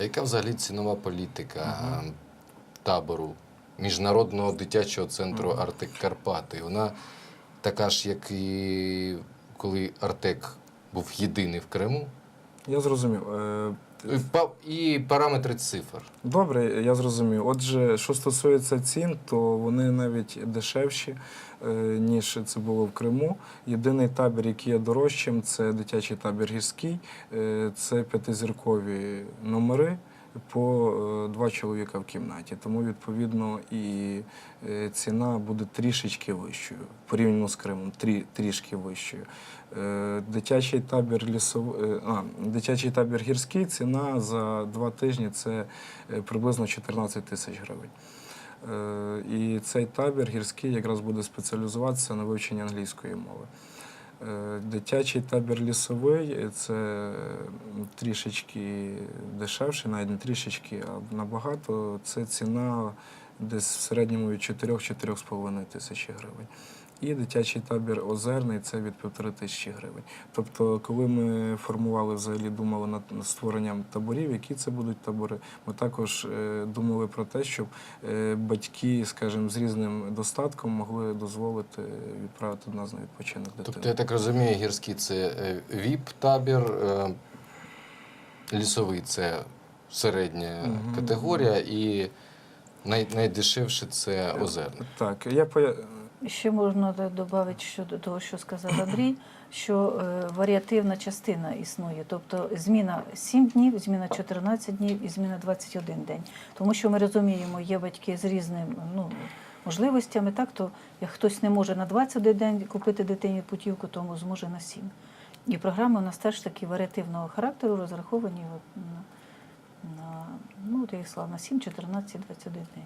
А яка взагалі цінова політика угу. табору міжнародного дитячого центру Артек Карпати? Вона така ж, як і коли Артек був єдиний в Криму. Я зрозумів. Е, па- І параметри цифр. Добре, я зрозумів. Отже, що стосується цін, то вони навіть дешевші, е, ніж це було в Криму. Єдиний табір, який є дорожчим, це дитячий табір гірський. Е, Це п'ятизіркові номери по е, два чоловіка в кімнаті. Тому, відповідно, і е, ціна буде трішечки вищою порівняно з Кримом, трі, трішки вищою. Е, Дитячий табір лісов... а, дитячий табір гірський ціна за два тижні це приблизно 14 тисяч гривень. І цей табір гірський якраз буде спеціалізуватися на вивченні англійської мови. Е, Дитячий табір лісовий е, це трішечки дешевше, навіть не трішечки, а набагато. Це ціна десь в середньому від 4-4,5 тисячі гривень. І дитячий табір озерний це від півтори тисячі гривень. Тобто, коли ми формували взагалі, думали над створенням таборів, які це будуть табори, ми також е, думали про те, щоб е, батьки, скажімо, з різним достатком могли дозволити відправити нас на відпочинок дитину. Тобто, я так розумію, гірський це ВІП-табір, е, лісовий це середня Мгм. категорія, і най, найдешевше це озерний. Так, я поя... Ще можна додати щодо того, що сказав Андрій, що е, варіативна частина існує, тобто зміна 7 днів, зміна 14 днів і зміна 21 день. Тому що ми розуміємо, є батьки з різними ну, можливостями, так то як хтось не може на 21 день купити дитині путівку, тому зможе на 7. І програми у нас теж такі варіативного характеру розраховані от на, на, от я їх сказала, 7, 14, 21 день.